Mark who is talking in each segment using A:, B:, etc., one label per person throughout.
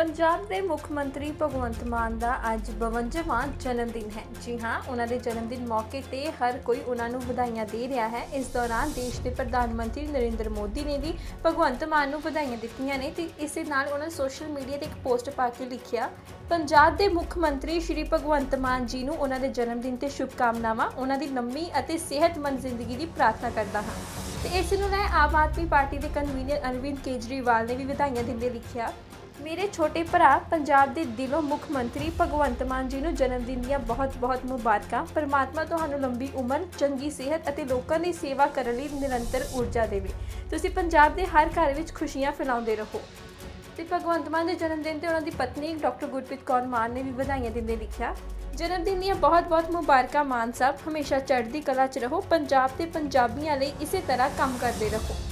A: ਪੰਜਾਬ ਦੇ ਮੁੱਖ ਮੰਤਰੀ ਭਗਵੰਤ ਮਾਨ ਦਾ ਅੱਜ 52ਵਾਂ ਜਨਮ ਦਿਨ ਹੈ। ਜੀ ਹਾਂ, ਉਹਨਾਂ ਦੇ ਜਨਮ ਦਿਨ ਮੌਕੇ ਤੇ ਹਰ ਕੋਈ ਉਹਨਾਂ ਨੂੰ ਵਧਾਈਆਂ ਦੇ ਰਿਹਾ ਹੈ। ਇਸ ਦੌਰਾਨ ਦੇਸ਼ ਦੇ ਪ੍ਰਧਾਨ ਮੰਤਰੀ ਨਰਿੰਦਰ ਮੋਦੀ ਨੇ ਵੀ ਭਗਵੰਤ ਮਾਨ ਨੂੰ ਵਧਾਈਆਂ ਦਿੱਤੀਆਂ ਨੇ ਤੇ ਇਸੇ ਨਾਲ ਉਹਨਾਂ ਨੇ ਸੋਸ਼ਲ ਮੀਡੀਆ ਤੇ ਇੱਕ ਪੋਸਟ ਪਾ ਕੇ ਲਿਖਿਆ, ਪੰਜਾਬ ਦੇ ਮੁੱਖ ਮੰਤਰੀ ਸ਼੍ਰੀ ਭਗਵੰਤ ਮਾਨ ਜੀ ਨੂੰ ਉਹਨਾਂ ਦੇ ਜਨਮ ਦਿਨ ਤੇ ਸ਼ੁਭਕਾਮਨਾਵਾਂ, ਉਹਨਾਂ ਦੀ ਲੰਮੀ ਅਤੇ ਸਿਹਤਮੰਦ ਜ਼ਿੰਦਗੀ ਦੀ ਪ੍ਰਾਰਥਨਾ ਕਰਦਾ ਹਾਂ। ਤੇ ਇਸ ਨੂੰ ਲੈ ਆਮ ਆਦਮੀ ਪਾਰਟੀ ਦੇ ਕਨਵੀਨਰ ਅਰਵਿੰਦ ਕੇਜਰੀਵਾਲ ਨੇ ਵੀ ਵਧਾਈਆਂ ਦਿੰਦੇ ਲਿਖਿਆ ਮੇਰੇ ਛੋਟੇ ਭਰਾ ਪੰਜਾਬ ਦੇ ਦਿਲੋਂ ਮੁੱਖ ਮੰਤਰੀ ਭਗਵੰਤ ਮਾਨ ਜੀ ਨੂੰ ਜਨਮ ਦਿਨ ਦੀਆਂ ਬਹੁਤ-ਬਹੁਤ ਮੁਬਾਰਕਾਂ। ਪਰਮਾਤਮਾ ਤੁਹਾਨੂੰ ਲੰਬੀ ਉਮਰ, ਚੰਗੀ ਸਿਹਤ ਅਤੇ ਲੋਕਾਂ ਦੀ ਸੇਵਾ ਕਰਨ ਲਈ ਨਿਰੰਤਰ ਊਰਜਾ ਦੇਵੇ। ਤੁਸੀਂ ਪੰਜਾਬ ਦੇ ਹਰ ਘਰ ਵਿੱਚ ਖੁਸ਼ੀਆਂ ਫੈਲਾਉਂਦੇ ਰਹੋ। ਤੇ ਭਗਵੰਤ ਮਾਨ ਦੇ ਜਨਮ ਦਿਨ ਤੇ ਉਹਨਾਂ ਦੀ ਪਤਨੀ ਡਾਕਟਰ ਗੁਰਪ੍ਰੀਤ ਕੌਰ ਮਾਨ ਨੇ ਵੀ ਵਧਾਈਆਂ ਦਿੰਦੇ ਲਿਖਿਆ। ਜਨਮ ਦਿਨ ਦੀਆਂ ਬਹੁਤ-ਬਹੁਤ ਮੁਬਾਰਕਾਂ ਮਾਨ ਸਾਹਿਬ, ਹਮੇਸ਼ਾ ਚੜ੍ਹਦੀ ਕਲਾ 'ਚ ਰਹੋ, ਪੰਜਾਬ ਤੇ ਪੰਜਾਬੀਆਂ ਲਈ ਇਸੇ ਤਰ੍ਹਾਂ ਕੰਮ ਕਰਦੇ ਰਹੋ।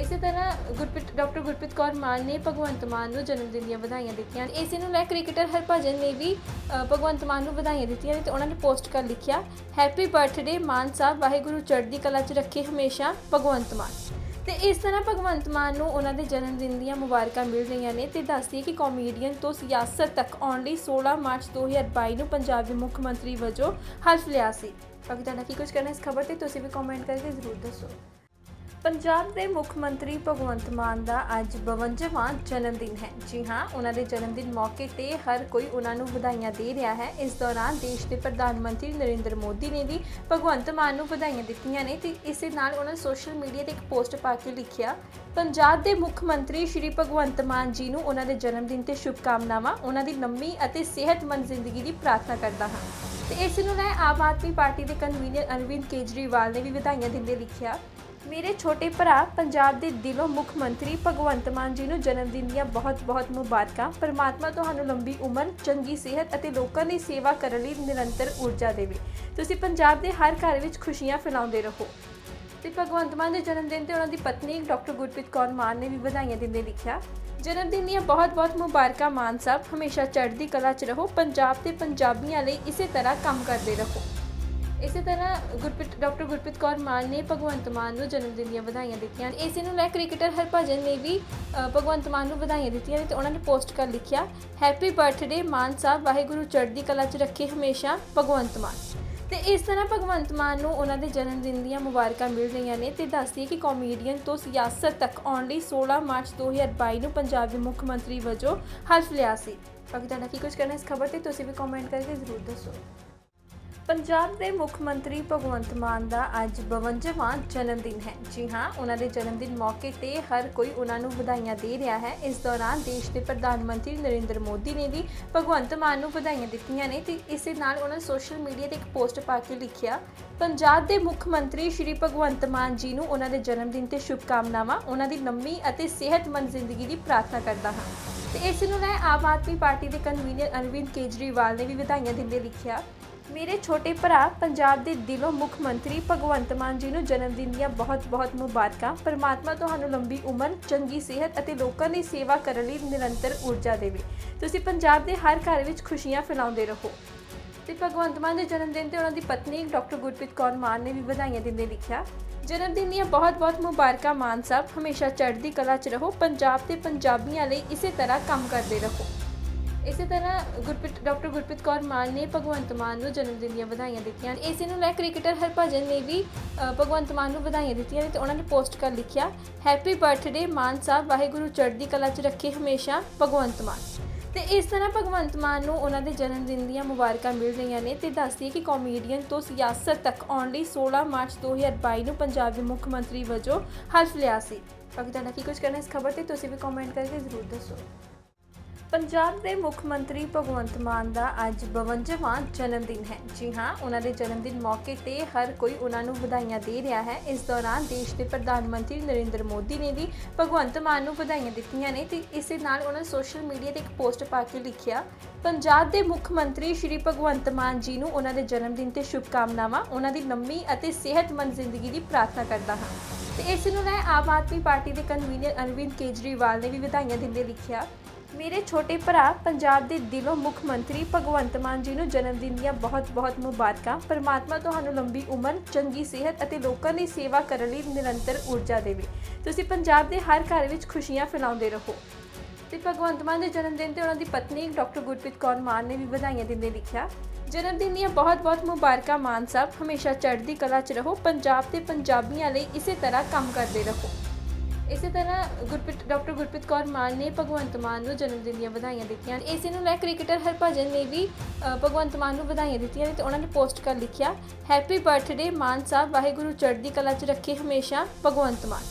A: ਇਸੇ ਤਰ੍ਹਾਂ ਗੁਰਪ੍ਰੀਤ, ਡਾਕਟਰ ਗੁਰਪ੍ਰੀਤ ਕੌਰ ਮਾਨ ਨੇ ਭਗਵੰਤ ਮਾਨ ਨੂੰ ਜਨਮ ਦਿਨ ਦੀਆਂ ਵਧਾਈਆਂ ਦਿੱਤੀਆਂ ਇਸੇ ਨੂੰ ਲੈ ਕ੍ਰਿਕਟਰ ਹਰਭਜਨ ਨੇ ਵੀ ਭਗਵੰਤ ਮਾਨ ਨੂੰ ਵਧਾਈਆਂ ਦਿੱਤੀਆਂ ਨੇ ਤੇ ਉਹਨਾਂ ਨੇ ਪੋਸਟ ਕਰ ਲਿਖਿਆ ਹੈਪੀ ਬਰਥਡੇ ਮਾਨ ਸਾਹਿਬ, ਵਾਹਿਗੁਰੂ ਚੜ੍ਹਦੀ ਕਲਾ 'ਚ ਰੱਖੇ ਹਮੇਸ਼ਾ ਭਗਵੰਤ ਮਾਨ। ਤੇ ਇਸ ਤਰ੍ਹਾਂ ਭਗਵੰਤ ਮਾਨ ਨੂੰ ਉਹਨਾਂ ਦੇ ਜਨਮ ਦਿਨ ਦੀਆਂ ਮੁਬਾਰਕਾਂ ਮਿਲ ਰਹੀਆਂ ਨੇ ਤੇ ਦੱਸਦੀ ਕਿ ਕਾਮੇਡੀਅਨ ਤੋਂ ਸਿਆਸਤ ਤੱਕ ਆਉਣ ਲਈ 16 ਮਾਰਚ 2022 ਨੂੰ ਪੰਜਾਬ ਦੇ ਮੁੱਖ ਮੰਤਰੀ ਵਜੋਂ ਹਲਫ ਲਿਆ ਸੀ। ਬਾਕੀ ਤੁਹਾਡਾ ਕੀ ਕੁਝ ਕਰਨਾ ਇਸ ਖਬਰ ਤੇ, ਤੁਸੀਂ ਵੀ ਕਮੈਂਟ ਕਰਕੇ ਜ਼ਰੂਰ ਦੱਸੋ। ਪੰਜਾਬ ਦੇ ਮੁੱਖ ਮੰਤਰੀ ਭਗਵੰਤ ਮਾਨ ਦਾ ਅੱਜ 52ਵਾਂ ਜਨਮ ਦਿਨ ਹੈ। ਜੀ ਹਾਂ, ਉਹਨਾਂ ਦੇ ਜਨਮ ਦਿਨ ਮੌਕੇ ਤੇ ਹਰ ਕੋਈ ਉਹਨਾਂ ਨੂੰ ਵਧਾਈਆਂ ਦੇ ਰਿਹਾ ਹੈ। ਇਸ ਦੌਰਾਨ ਦੇਸ਼ ਦੇ ਪ੍ਰਧਾਨ ਮੰਤਰੀ ਨਰਿੰਦਰ ਮੋਦੀ ਨੇ ਵੀ ਭਗਵੰਤ ਮਾਨ ਨੂੰ ਵਧਾਈਆਂ ਦਿੱਤੀਆਂ ਨੇ ਤੇ ਇਸੇ ਨਾਲ ਉਹਨਾਂ ਸੋਸ਼ਲ ਮੀਡੀਆ ਤੇ ਇੱਕ ਪੋਸਟ ਪਾ ਕੇ ਲਿਖਿਆ, ਪੰਜਾਬ ਦੇ ਮੁੱਖ ਮੰਤਰੀ ਸ਼੍ਰੀ ਭਗਵੰਤ ਮਾਨ ਜੀ ਨੂੰ ਉਹਨਾਂ ਦੇ ਜਨਮ ਦਿਨ ਤੇ ਸ਼ੁਭਕਾਮਨਾਵਾਂ, ਉਹਨਾਂ ਦੀ ਲੰਮੀ ਅਤੇ ਸਿਹਤਮੰਦ ਜ਼ਿੰਦਗੀ ਦੀ ਪ੍ਰਾਰਥਨਾ ਕਰਦਾ ਹਾਂ। ਤੇ ਇਸ ਨੂੰ ਲੈ ਆਮ ਆਦਮੀ ਪਾਰਟੀ ਦੇ ਕਨਵੀਨਰ ਅਰਵਿੰਦ ਕੇਜਰੀਵਾਲ ਨੇ ਵੀ ਵਧਾਈਆਂ ਦਿੰਦੇ ਲਿਖਿਆ ਮੇਰੇ ਛੋਟੇ ਭਰਾ ਪੰਜਾਬ ਦੇ ਦਿਲੋਂ ਮੁੱਖ ਮੰਤਰੀ ਭਗਵੰਤ ਮਾਨ ਜੀ ਨੂੰ ਜਨਮ ਦਿਨ ਦੀਆਂ ਬਹੁਤ-ਬਹੁਤ ਮੁਬਾਰਕਾਂ। ਪਰਮਾਤਮਾ ਤੁਹਾਨੂੰ ਲੰਬੀ ਉਮਰ, ਚੰਗੀ ਸਿਹਤ ਅਤੇ ਲੋਕਾਂ ਦੀ ਸੇਵਾ ਕਰਨ ਲਈ ਨਿਰੰਤਰ ਊਰਜਾ ਦੇਵੇ। ਤੁਸੀਂ ਪੰਜਾਬ ਦੇ ਹਰ ਘਰ ਵਿੱਚ ਖੁਸ਼ੀਆਂ ਫੈਲਾਉਂਦੇ ਰਹੋ। ਤੇ ਭਗਵੰਤ ਮਾਨ ਦੇ ਜਨਮ ਦਿਨ ਤੇ ਉਹਨਾਂ ਦੀ ਪਤਨੀ ਡਾਕਟਰ ਗੁਰਪ੍ਰੀਤ ਕੌਰ ਮਾਨ ਨੇ ਵੀ ਵਧਾਈਆਂ ਦਿੰਦੇ ਲਿਖਿਆ, ਜਨਮ ਦਿਨ ਦੀਆਂ ਬਹੁਤ-ਬਹੁਤ ਮੁਬਾਰਕਾਂ ਮਾਨ ਸਾਹਿਬ, ਹਮੇਸ਼ਾ ਚੜ੍ਹਦੀ ਕਲਾ 'ਚ ਰਹੋ, ਪੰਜਾਬ ਤੇ ਪੰਜਾਬੀਆਂ ਲਈ ਇਸੇ ਤਰ੍ਹਾਂ ਕੰਮ ਕਰਦੇ ਰਹੋ। ਇਸੇ ਤਰ੍ਹਾਂ ਗੁਰਪ੍ਰੀਤ, ਡਾਕਟਰ ਗੁਰਪ੍ਰੀਤ ਕੌਰ ਮਾਨ ਨੇ ਭਗਵੰਤ ਮਾਨ ਨੂੰ ਜਨਮ ਦਿਨ ਦੀਆਂ ਵਧਾਈਆਂ ਦਿੱਤੀਆਂ। ਇਸੇ ਨੂੰ ਲੈ ਕ੍ਰਿਕਟਰ ਹਰਭਜਨ ਨੇ ਵੀ ਭਗਵੰਤ ਮਾਨ ਨੂੰ ਵਧਾਈਆਂ ਦਿੱਤੀਆਂ ਨੇ ਤੇ ਉਹਨਾਂ ਨੇ ਪੋਸਟ ਕਰ ਲਿਖਿਆ ਹੈਪੀ ਬਰਥਡੇ ਮਾਨ ਸਾਹਿਬ, ਵਾਹਿਗੁਰੂ ਚੜ੍ਹਦੀ ਕਲਾ 'ਚ ਰੱਖੇ ਹਮੇਸ਼ਾ ਭਗਵੰਤ ਮਾਨ। ਤੇ ਇਸ ਤਰ੍ਹਾਂ ਭਗਵੰਤ ਮਾਨ ਨੂੰ ਉਹਨਾਂ ਦੇ ਜਨਮ ਦਿਨ ਦੀਆਂ ਮੁਬਾਰਕਾਂ ਮਿਲ ਰਹੀਆਂ ਨੇ ਤੇ ਦੱਸਦੀ ਕਿ ਕਾਮੇਡੀਅਨ ਤੋਂ ਸਿਆਸਤ ਤੱਕ ਆਉਣ ਲਈ 16 ਮਾਰਚ 2022 ਨੂੰ ਪੰਜਾਬ ਦੇ ਮੁੱਖ ਮੰਤਰੀ ਵਜੋਂ ਹਲਫ ਲਿਆ ਸੀ। ਬਾਕੀ ਤੁਹਾਡਾ ਕੀ ਕੁਝ ਕਰਨਾ ਇਸ ਖਬਰ ਤੇ, ਤੁਸੀਂ ਵੀ ਕਮੈਂਟ ਕਰਕੇ ਜ਼ਰੂਰ ਦੱਸੋ। ਪੰਜਾਬ ਦੇ ਮੁੱਖ ਮੰਤਰੀ ਭਗਵੰਤ ਮਾਨ ਦਾ ਅੱਜ 52ਵਾਂ ਜਨਮ ਦਿਨ ਹੈ। ਜੀ ਹਾਂ, ਉਹਨਾਂ ਦੇ ਜਨਮ ਦਿਨ ਮੌਕੇ ਤੇ ਹਰ ਕੋਈ ਉਹਨਾਂ ਨੂੰ ਵਧਾਈਆਂ ਦੇ ਰਿਹਾ ਹੈ। ਇਸ ਦੌਰਾਨ ਦੇਸ਼ ਦੇ ਪ੍ਰਧਾਨ ਮੰਤਰੀ ਨਰਿੰਦਰ ਮੋਦੀ ਨੇ ਵੀ ਭਗਵੰਤ ਮਾਨ ਨੂੰ ਵਧਾਈਆਂ ਦਿੱਤੀਆਂ ਨੇ ਤੇ ਇਸੇ ਨਾਲ ਉਹਨਾਂ ਸੋਸ਼ਲ ਮੀਡੀਆ ਤੇ ਇੱਕ ਪੋਸਟ ਪਾ ਕੇ ਲਿਖਿਆ, ਪੰਜਾਬ ਦੇ ਮੁੱਖ ਮੰਤਰੀ ਸ਼੍ਰੀ ਭਗਵੰਤ ਮਾਨ ਜੀ ਨੂੰ ਉਹਨਾਂ ਦੇ ਜਨਮ ਦਿਨ ਤੇ ਸ਼ੁਭਕਾਮਨਾਵਾਂ, ਉਹਨਾਂ ਦੀ ਲੰਮੀ ਅਤੇ ਸਿਹਤਮੰਦ ਜ਼ਿੰਦਗੀ ਦੀ ਪ੍ਰਾਰਥਨਾ ਕਰਦਾ ਹਾਂ। ਤੇ ਇਸ ਨੂੰ ਲੈ ਆਮ ਆਦਮੀ ਪਾਰਟੀ ਦੇ ਕਨਵੀਨਰ ਅਰਵਿੰਦ ਕੇਜਰੀਵਾਲ ਨੇ ਵੀ ਵਧਾਈਆਂ ਦਿੰਦੇ ਲਿਖਿਆ ਮੇਰੇ ਛੋਟੇ ਭਰਾ ਪੰਜਾਬ ਦੇ ਦਿਲੋਂ ਮੁੱਖ ਮੰਤਰੀ ਭਗਵੰਤ ਮਾਨ ਜੀ ਨੂੰ ਜਨਮ ਦਿਨ ਦੀਆਂ ਬਹੁਤ-ਬਹੁਤ ਮੁਬਾਰਕਾਂ। ਪਰਮਾਤਮਾ ਤੁਹਾਨੂੰ ਲੰਬੀ ਉਮਰ, ਚੰਗੀ ਸਿਹਤ ਅਤੇ ਲੋਕਾਂ ਦੀ ਸੇਵਾ ਕਰਨ ਲਈ ਨਿਰੰਤਰ ਊਰਜਾ ਦੇਵੇ। ਤੁਸੀਂ ਪੰਜਾਬ ਦੇ ਹਰ ਘਰ ਵਿੱਚ ਖੁਸ਼ੀਆਂ ਫੈਲਾਉਂਦੇ ਰਹੋ। ਤੇ ਭਗਵੰਤ ਮਾਨ ਦੇ ਜਨਮ ਦਿਨ ਤੇ ਉਹਨਾਂ ਦੀ ਪਤਨੀ ਡਾਕਟਰ ਗੁਰਪ੍ਰੀਤ ਕੌਰ ਮਾਨ ਨੇ ਵੀ ਵਧਾਈਆਂ ਦਿੰਦੇ ਲਿਖਿਆ, ਜਨਮ ਦਿਨ ਦੀਆਂ ਬਹੁਤ-ਬਹੁਤ ਮੁਬਾਰਕਾਂ ਮਾਨ ਸਾਹਿਬ, ਹਮੇਸ਼ਾ ਚੜ੍ਹਦੀ ਕਲਾ 'ਚ ਰਹੋ, ਪੰਜਾਬ ਤੇ ਪੰਜਾਬੀਆਂ ਲਈ ਇਸੇ ਤਰ੍ਹਾਂ ਕੰਮ ਕਰਦੇ ਰਹੋ। ਇਸੇ ਤਰ੍ਹਾਂ ਗੁਰਪ੍ਰੀਤ, ਡਾਕਟਰ ਗੁਰਪ੍ਰੀਤ ਕੌਰ ਮਾਨ ਨੇ ਭਗਵੰਤ ਮਾਨ ਨੂੰ ਜਨਮ ਦਿਨ ਦੀਆਂ ਵਧਾਈਆਂ ਦਿੱਤੀਆਂ। ਇਸੇ ਨੂੰ ਲੈ ਕ੍ਰਿਕਟਰ ਹਰਭਜਨ ਨੇ ਵੀ ਭਗਵੰਤ ਮਾਨ ਨੂੰ ਵਧਾਈਆਂ ਦਿੱਤੀਆਂ ਨੇ ਤੇ ਉਹਨਾਂ ਨੇ ਪੋਸਟ ਕਰ ਲਿਖਿਆ ਹੈਪੀ ਬਰਥਡੇ ਮਾਨ ਸਾਹਿਬ, ਵਾਹਿਗੁਰੂ ਚੜ੍ਹਦੀ ਕਲਾ 'ਚ ਰੱਖੇ ਹਮੇਸ਼ਾ ਭਗਵੰਤ ਮਾਨ। ਤੇ ਇਸ ਤਰ੍ਹਾਂ ਭਗਵੰਤ ਮਾਨ ਨੂੰ ਉਹਨਾਂ ਦੇ ਜਨਮ ਦਿਨ ਦੀਆਂ ਮੁਬਾਰਕਾਂ ਮਿਲ ਰਹੀਆਂ ਨੇ ਤੇ ਦੱਸਦੀ ਹੈ ਕਿ ਕਾਮੇਡੀਅਨ ਤੋਂ ਸਿਆਸਤ ਤੱਕ ਆਉਣ ਲਈ 16 ਮਾਰਚ 2022 ਨੂੰ ਪੰਜਾਬ ਦੇ ਮੁੱਖ ਮੰਤਰੀ ਵਜੋਂ ਹਲਫ ਲਿਆ ਸੀ। ਬਾਕੀ ਤੁਹਾਡਾ ਕੀ ਕੁਝ ਕਰਨਾ ਇਸ ਖਬਰ ਤੇ, ਤੁਸੀਂ ਵੀ ਕਮੈਂਟ ਕਰਕੇ ਜ਼ਰੂਰ ਦੱਸੋ। ਪੰਜਾਬ ਦੇ ਮੁੱਖ ਮੰਤਰੀ ਭਗਵੰਤ ਮਾਨ ਦਾ ਅੱਜ 52ਵਾਂ ਜਨਮ ਦਿਨ ਹੈ। ਜੀ ਹਾਂ, ਉਹਨਾਂ ਦੇ ਜਨਮ ਦਿਨ ਮੌਕੇ ਤੇ ਹਰ ਕੋਈ ਉਹਨਾਂ ਨੂੰ ਵਧਾਈਆਂ ਦੇ ਰਿਹਾ ਹੈ। ਇਸ ਦੌਰਾਨ ਦੇਸ਼ ਦੇ ਪ੍ਰਧਾਨ ਮੰਤਰੀ ਨਰਿੰਦਰ ਮੋਦੀ ਨੇ ਵੀ ਭਗਵੰਤ ਮਾਨ ਨੂੰ ਵਧਾਈਆਂ ਦਿੱਤੀਆਂ ਨੇ ਤੇ ਇਸੇ ਨਾਲ ਉਹਨਾਂ ਸੋਸ਼ਲ ਮੀਡੀਆ ਤੇ ਇੱਕ ਪੋਸਟ ਪਾ ਕੇ ਲਿਖਿਆ, ਪੰਜਾਬ ਦੇ ਮੁੱਖ ਮੰਤਰੀ ਸ਼੍ਰੀ ਭਗਵੰਤ ਮਾਨ ਜੀ ਨੂੰ ਉਹਨਾਂ ਦੇ ਜਨਮ ਦਿਨ ਤੇ ਸ਼ੁਭਕਾਮਨਾਵਾਂ, ਉਹਨਾਂ ਦੀ ਲੰਮੀ ਅਤੇ ਸਿਹਤਮੰਦ ਜ਼ਿੰਦਗੀ ਦੀ ਪ੍ਰਾਰਥਨਾ ਕਰਦਾ ਹਾਂ। ਤੇ ਇਸ ਨੂੰ ਲੈ ਆਮ ਆਦਮੀ ਪਾਰਟੀ ਦੇ ਕਨਵੀਨਰ ਅਰਵਿੰਦ ਕੇਜਰੀਵਾਲ ਨੇ ਵੀ ਵਧਾਈਆਂ ਦਿੰਦੇ ਲਿਖਿਆ ਮੇਰੇ ਛੋਟੇ ਭਰਾ ਪੰਜਾਬ ਦੇ ਦਿਲੋਂ ਮੁੱਖ ਮੰਤਰੀ ਭਗਵੰਤ ਮਾਨ ਜੀ ਨੂੰ ਜਨਮ ਦਿਨ ਦੀਆਂ ਬਹੁਤ-ਬਹੁਤ ਮੁਬਾਰਕਾਂ। ਪਰਮਾਤਮਾ ਤੁਹਾਨੂੰ ਲੰਬੀ ਉਮਰ, ਚੰਗੀ ਸਿਹਤ ਅਤੇ ਲੋਕਾਂ ਦੀ ਸੇਵਾ ਕਰਨ ਲਈ ਨਿਰੰਤਰ ਊਰਜਾ ਦੇਵੇ। ਤੁਸੀਂ ਪੰਜਾਬ ਦੇ ਹਰ ਘਰ ਵਿੱਚ ਖੁਸ਼ੀਆਂ ਫੈਲਾਉਂਦੇ ਰਹੋ। ਤੇ ਭਗਵੰਤ ਮਾਨ ਦੇ ਜਨਮ ਦਿਨ ਤੇ ਉਹਨਾਂ ਦੀ ਪਤਨੀ ਡਾਕਟਰ ਗੁਰਪ੍ਰੀਤ ਕੌਰ ਮਾਨ ਨੇ ਵੀ ਵਧਾਈਆਂ ਦਿੰਦੇ ਲਿਖਿਆ, ਜਨਮ ਦਿਨ ਦੀਆਂ ਬਹੁਤ-ਬਹੁਤ ਮੁਬਾਰਕਾਂ ਮਾਨ ਸਾਹਿਬ, ਹਮੇਸ਼ਾ ਚੜ੍ਹਦੀ ਕਲਾ 'ਚ ਰਹੋ, ਪੰਜਾਬ ਤੇ ਪੰਜਾਬੀਆਂ ਲਈ ਇਸੇ ਤਰ੍ਹਾਂ ਕੰਮ ਕਰਦੇ ਰਹੋ। ਇਸੇ ਤਰ੍ਹਾਂ ਗੁਰਪ੍ਰੀਤ, ਡਾਕਟਰ ਗੁਰਪ੍ਰੀਤ ਕੌਰ ਮਾਨ ਨੇ ਭਗਵੰਤ ਮਾਨ ਨੂੰ ਜਨਮ ਦਿਨ ਦੀਆਂ ਵਧਾਈਆਂ ਦਿੱਤੀਆਂ। ਇਸੇ ਨੂੰ ਲੈ ਕ੍ਰਿਕਟਰ ਹਰਭਜਨ ਨੇ ਵੀ ਭਗਵੰਤ ਮਾਨ ਨੂੰ ਵਧਾਈਆਂ ਦਿੱਤੀਆਂ ਨੇ ਤੇ ਉਹਨਾਂ ਨੇ ਪੋਸਟ ਕਰ ਲਿਖਿਆ ਹੈਪੀ ਬਰਥਡੇ ਮਾਨ ਸਾਹਿਬ, ਵਾਹਿਗੁਰੂ ਚੜ੍ਹਦੀ ਕਲਾ 'ਚ ਰੱਖੇ ਹਮੇਸ਼ਾ ਭਗਵੰਤ ਮਾਨ।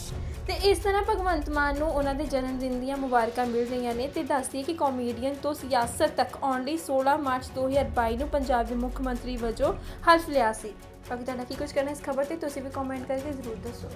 A: ਤੇ ਇਸ ਤਰ੍ਹਾਂ ਭਗਵੰਤ ਮਾਨ ਨੂੰ ਉਹਨਾਂ ਦੇ ਜਨਮ ਦਿਨ ਦੀਆਂ ਮੁਬਾਰਕਾਂ ਮਿਲ ਰਹੀਆਂ ਨੇ ਤੇ ਦੱਸਦੀ ਕਿ ਕਾਮੇਡੀਅਨ ਤੋਂ ਸਿਆਸਤ ਤੱਕ ਆਉਣ ਲਈ 16 ਮਾਰਚ 2022 ਨੂੰ ਪੰਜਾਬ ਦੇ ਮੁੱਖ ਮੰਤਰੀ ਵਜੋਂ ਹਲਫ ਲਿਆ ਸੀ। ਬਾਕੀ ਤੁਹਾਡਾ ਕੀ ਕੁਝ ਕਰਨਾ ਇਸ ਖਬਰ ਤੇ, ਤੁਸੀਂ ਵੀ ਕਮੈਂਟ ਕਰਕੇ ਜ਼ਰੂਰ ਦੱਸੋ।